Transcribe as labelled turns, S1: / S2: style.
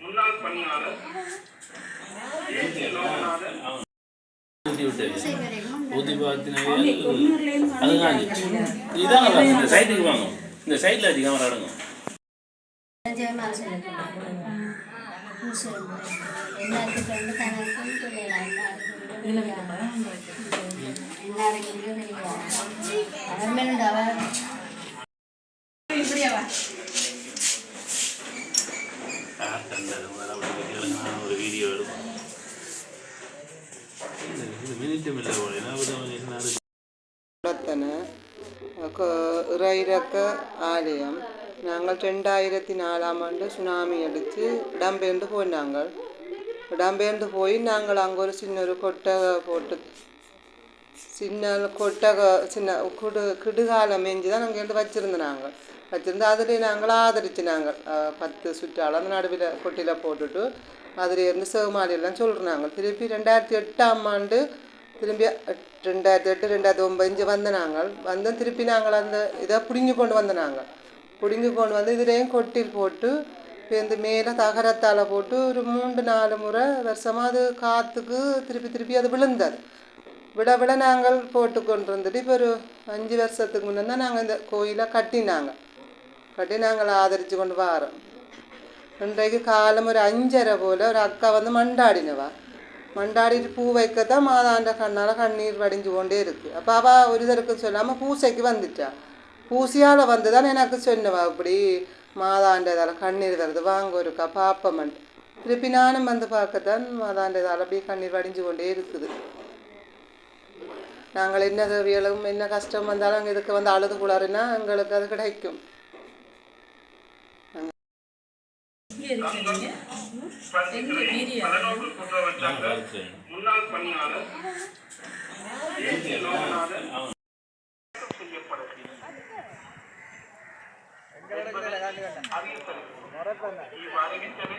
S1: முன்னாள் பணியாளர்
S2: ஊதி பார்த்தினாவே அதுதான் பாருங்க, இந்த சைடுக்கு வாங்க இந்த சைடில் வச்சு கேமரா ஒரு வீடியோ எடுப்போம் இது மினிட்டும்
S3: நாங்கள் ரெண்டாயிரத்தி நாலாம் ஆண்டு சுனாமி அடித்து இடம்பெயர்ந்து போய் நாங்கள் இடம்பெயர்ந்து போய் நாங்கள் அங்கே ஒரு சின்ன ஒரு கொட்டகை போட்டு சின்ன கொட்டகை சின்ன குடு கிடுகாலம் மேஞ்சு தான் நாங்கள் இருந்து வச்சுருந்தோம் நாங்கள் வச்சுருந்து அதில் நாங்கள் ஆதரிச்சு நாங்கள் பத்து சுற்றால் அந்த நடுவில் கொட்டியில் போட்டுட்டு அதில் இருந்து சிவமாலியெல்லாம் சொல்கிறோம் நாங்கள் திருப்பி ரெண்டாயிரத்தி எட்டாம் ஆண்டு திரும்பி ரெண்டாயிரத்தி எட்டு ரெண்டாயிரத்தி ஒம்பது வந்த நாங்கள் வந்து திருப்பி நாங்கள் அந்த இதை புரிஞ்சு கொண்டு வந்த நாங்கள் பிடுங்கி கொண்டு வந்து இதுலேயும் கொட்டில் போட்டு இந்த மேலே தகரத்தால் போட்டு ஒரு மூன்று நாலு முறை வருஷமாக அது காற்றுக்கு திருப்பி திருப்பி அது விழுந்தது. விட விட நாங்கள் போட்டு கொண்டு வந்துட்டு இப்போ ஒரு அஞ்சு வருஷத்துக்கு முன்னே தான் நாங்கள் இந்த கோயிலை கட்டினாங்க. கட்டி நாங்கள் ஆதரித்து கொண்டு வரோம். இன்றைக்கு காலம் ஒரு அஞ்சரை போல் ஒரு அக்கா வந்து மண்டாடினவா. மண்டாடிட்டு பூ வைக்க தான் மாதாண்ட கண்ணால் கண்ணீர் வடிஞ்சு கொண்டே இருக்குது அப்போ அவள் ஒரு தருக்கு சொல்லாமல் பூசைக்கு வந்துட்டா. பூசியால் வந்து தான் எனக்கு சொன்னவா அப்படி மாதாண்டதால் கண்ணீர் வருது. வாங்க ஒருக்கா பாப்பமன் திருப்பி நானும் வந்து பார்க்கத்தான் மாதாண்டதால் அப்படியே கண்ணீர் வடிஞ்சு கொண்டே இருக்குது. நாங்கள் என்ன தேவைகளும் என்ன கஷ்டம் வந்தாலும் அங்கே இதுக்கு வந்து அழுது கூடாருன்னா எங்களுக்கு அது கிடைக்கும்.
S1: முன்னாள் பணியாளர் ఈ వారగించని